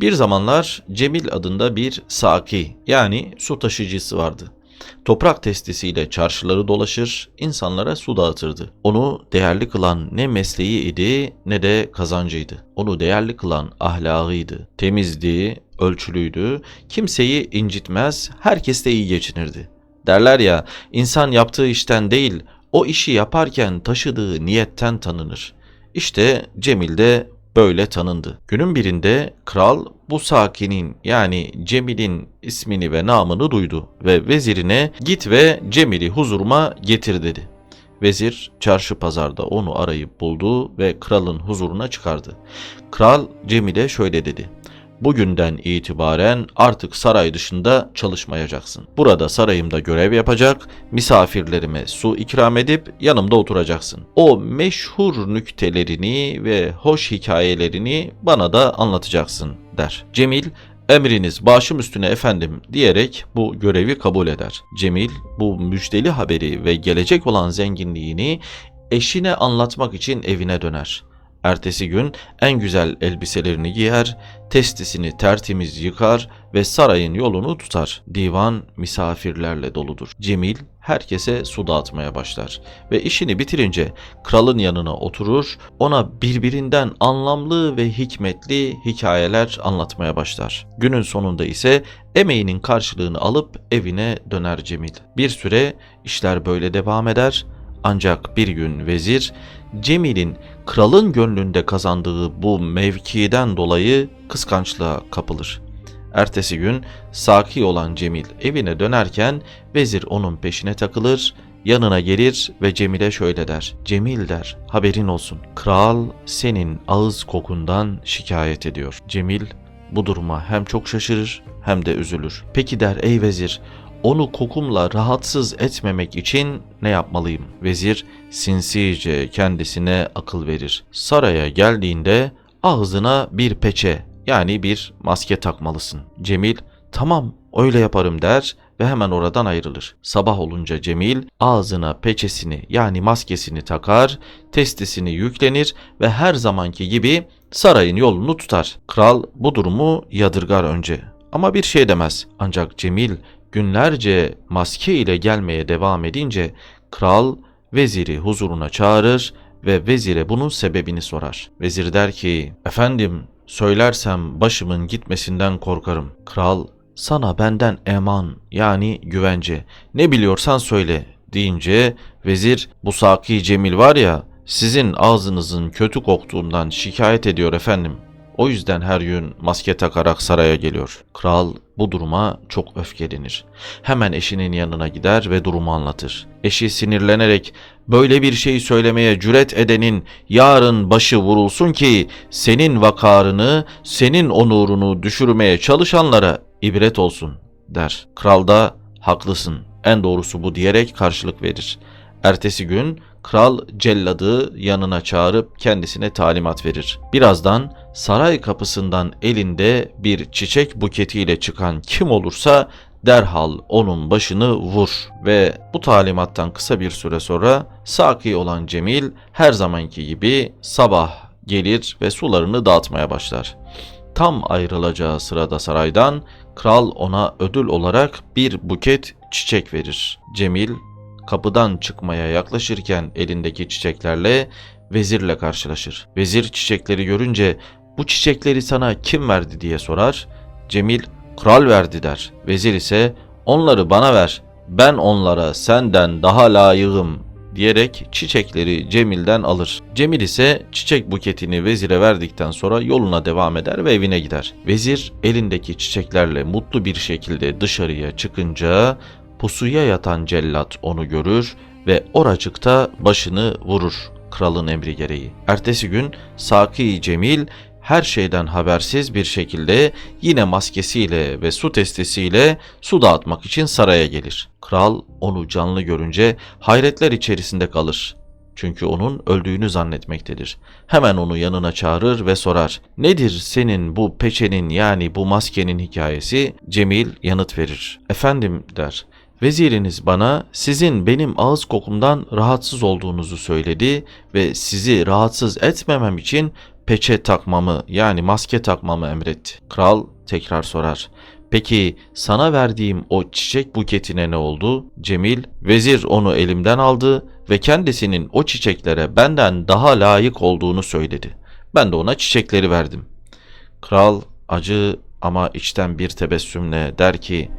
Bir zamanlar Cemil adında bir saki yani su taşıyıcısı vardı. Toprak testisiyle çarşıları dolaşır, insanlara su dağıtırdı. Onu değerli kılan ne mesleği idi ne de kazancıydı. Onu değerli kılan ahlakıydı. Temizdi, ölçülüydü, kimseyi incitmez, herkes de iyi geçinirdi. Derler ya, insan yaptığı işten değil, o işi yaparken taşıdığı niyetten tanınır. İşte Cemil de böyle tanındı. Günün birinde kral bu sakinin yani Cemil'in ismini ve namını duydu ve vezirine git ve Cemil'i huzuruma getir dedi. Vezir çarşı pazarda onu arayıp buldu ve kralın huzuruna çıkardı. Kral Cemil'e şöyle dedi. Bugünden itibaren artık saray dışında çalışmayacaksın. Burada sarayımda görev yapacak, misafirlerime su ikram edip yanımda oturacaksın. O meşhur nüktelerini ve hoş hikayelerini bana da anlatacaksın der. Cemil Emriniz başım üstüne efendim diyerek bu görevi kabul eder. Cemil bu müjdeli haberi ve gelecek olan zenginliğini eşine anlatmak için evine döner. Ertesi gün en güzel elbiselerini giyer, testisini tertemiz yıkar ve sarayın yolunu tutar. Divan misafirlerle doludur. Cemil herkese su dağıtmaya başlar ve işini bitirince kralın yanına oturur, ona birbirinden anlamlı ve hikmetli hikayeler anlatmaya başlar. Günün sonunda ise emeğinin karşılığını alıp evine döner Cemil. Bir süre işler böyle devam eder ancak bir gün vezir Cemil'in kralın gönlünde kazandığı bu mevkiden dolayı kıskançlığa kapılır. Ertesi gün saki olan Cemil evine dönerken vezir onun peşine takılır, yanına gelir ve Cemil'e şöyle der. Cemil der, haberin olsun. Kral senin ağız kokundan şikayet ediyor. Cemil bu duruma hem çok şaşırır hem de üzülür. Peki der ey vezir, onu kokumla rahatsız etmemek için ne yapmalıyım? Vezir sinsice kendisine akıl verir. Saraya geldiğinde ağzına bir peçe yani bir maske takmalısın. Cemil tamam öyle yaparım der ve hemen oradan ayrılır. Sabah olunca Cemil ağzına peçesini yani maskesini takar, testisini yüklenir ve her zamanki gibi sarayın yolunu tutar. Kral bu durumu yadırgar önce ama bir şey demez. Ancak Cemil günlerce maske ile gelmeye devam edince kral veziri huzuruna çağırır ve vezire bunun sebebini sorar. Vezir der ki, efendim söylersem başımın gitmesinden korkarım. Kral, sana benden eman yani güvence ne biliyorsan söyle deyince vezir bu Saki Cemil var ya sizin ağzınızın kötü koktuğundan şikayet ediyor efendim. O yüzden her gün maske takarak saraya geliyor. Kral bu duruma çok öfkelenir. Hemen eşinin yanına gider ve durumu anlatır. Eşi sinirlenerek böyle bir şey söylemeye cüret edenin yarın başı vurulsun ki senin vakarını, senin onurunu düşürmeye çalışanlara ibret olsun der. Kral da haklısın en doğrusu bu diyerek karşılık verir. Ertesi gün kral celladı yanına çağırıp kendisine talimat verir. Birazdan saray kapısından elinde bir çiçek buketiyle çıkan kim olursa derhal onun başını vur ve bu talimattan kısa bir süre sonra Saki olan Cemil her zamanki gibi sabah gelir ve sularını dağıtmaya başlar. Tam ayrılacağı sırada saraydan kral ona ödül olarak bir buket çiçek verir. Cemil kapıdan çıkmaya yaklaşırken elindeki çiçeklerle vezirle karşılaşır. Vezir çiçekleri görünce bu çiçekleri sana kim verdi diye sorar. Cemil kral verdi der. Vezir ise onları bana ver ben onlara senden daha layığım diyerek çiçekleri Cemil'den alır. Cemil ise çiçek buketini vezire verdikten sonra yoluna devam eder ve evine gider. Vezir elindeki çiçeklerle mutlu bir şekilde dışarıya çıkınca pusuya yatan cellat onu görür ve oracıkta başını vurur kralın emri gereği. Ertesi gün Saki Cemil her şeyden habersiz bir şekilde yine maskesiyle ve su testisiyle su dağıtmak için saraya gelir. Kral onu canlı görünce hayretler içerisinde kalır. Çünkü onun öldüğünü zannetmektedir. Hemen onu yanına çağırır ve sorar. Nedir senin bu peçenin yani bu maskenin hikayesi? Cemil yanıt verir. Efendim der. Veziriniz bana sizin benim ağız kokumdan rahatsız olduğunuzu söyledi ve sizi rahatsız etmemem için peçe takmamı yani maske takmamı emretti. Kral tekrar sorar. Peki sana verdiğim o çiçek buketine ne oldu? Cemil, vezir onu elimden aldı ve kendisinin o çiçeklere benden daha layık olduğunu söyledi. Ben de ona çiçekleri verdim. Kral acı ama içten bir tebessümle der ki,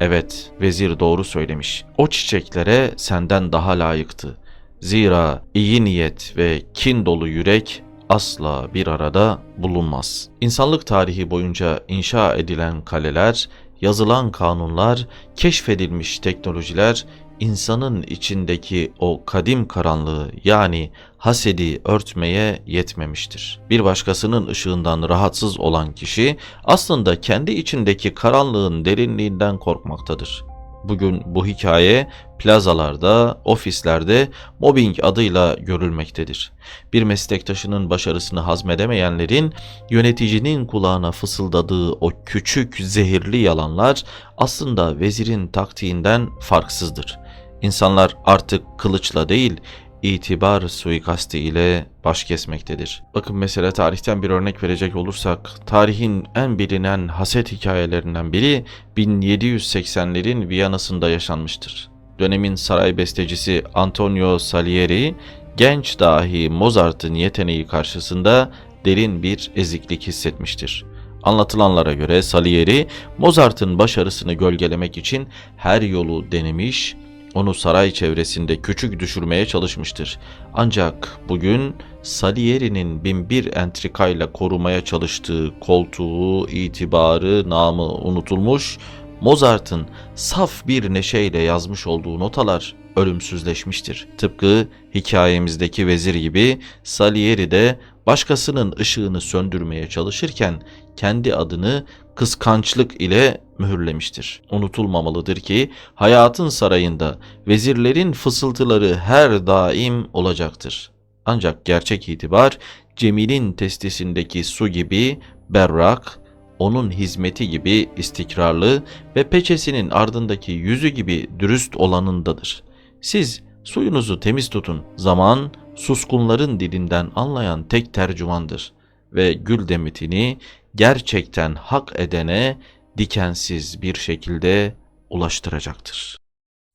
evet vezir doğru söylemiş. O çiçeklere senden daha layıktı. Zira iyi niyet ve kin dolu yürek asla bir arada bulunmaz. İnsanlık tarihi boyunca inşa edilen kaleler, yazılan kanunlar, keşfedilmiş teknolojiler insanın içindeki o kadim karanlığı yani hasedi örtmeye yetmemiştir. Bir başkasının ışığından rahatsız olan kişi aslında kendi içindeki karanlığın derinliğinden korkmaktadır. Bugün bu hikaye plazalarda, ofislerde mobbing adıyla görülmektedir. Bir meslektaşının başarısını hazmedemeyenlerin yöneticinin kulağına fısıldadığı o küçük zehirli yalanlar aslında vezirin taktiğinden farksızdır. İnsanlar artık kılıçla değil, itibar suikasti ile baş kesmektedir. Bakın mesela tarihten bir örnek verecek olursak, tarihin en bilinen haset hikayelerinden biri 1780'lerin Viyana'sında yaşanmıştır. Dönemin saray bestecisi Antonio Salieri, genç dahi Mozart'ın yeteneği karşısında derin bir eziklik hissetmiştir. Anlatılanlara göre Salieri, Mozart'ın başarısını gölgelemek için her yolu denemiş, onu saray çevresinde küçük düşürmeye çalışmıştır. Ancak bugün Salieri'nin binbir entrikayla korumaya çalıştığı koltuğu, itibarı, namı unutulmuş, Mozart'ın saf bir neşeyle yazmış olduğu notalar ölümsüzleşmiştir. Tıpkı hikayemizdeki vezir gibi Salieri de başkasının ışığını söndürmeye çalışırken kendi adını kıskançlık ile mühürlemiştir. Unutulmamalıdır ki hayatın sarayında vezirlerin fısıltıları her daim olacaktır. Ancak gerçek itibar Cemil'in testisindeki su gibi berrak, onun hizmeti gibi istikrarlı ve peçesinin ardındaki yüzü gibi dürüst olanındadır. Siz suyunuzu temiz tutun. Zaman suskunların dilinden anlayan tek tercümandır ve gül demetini gerçekten hak edene dikensiz bir şekilde ulaştıracaktır.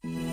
Müzik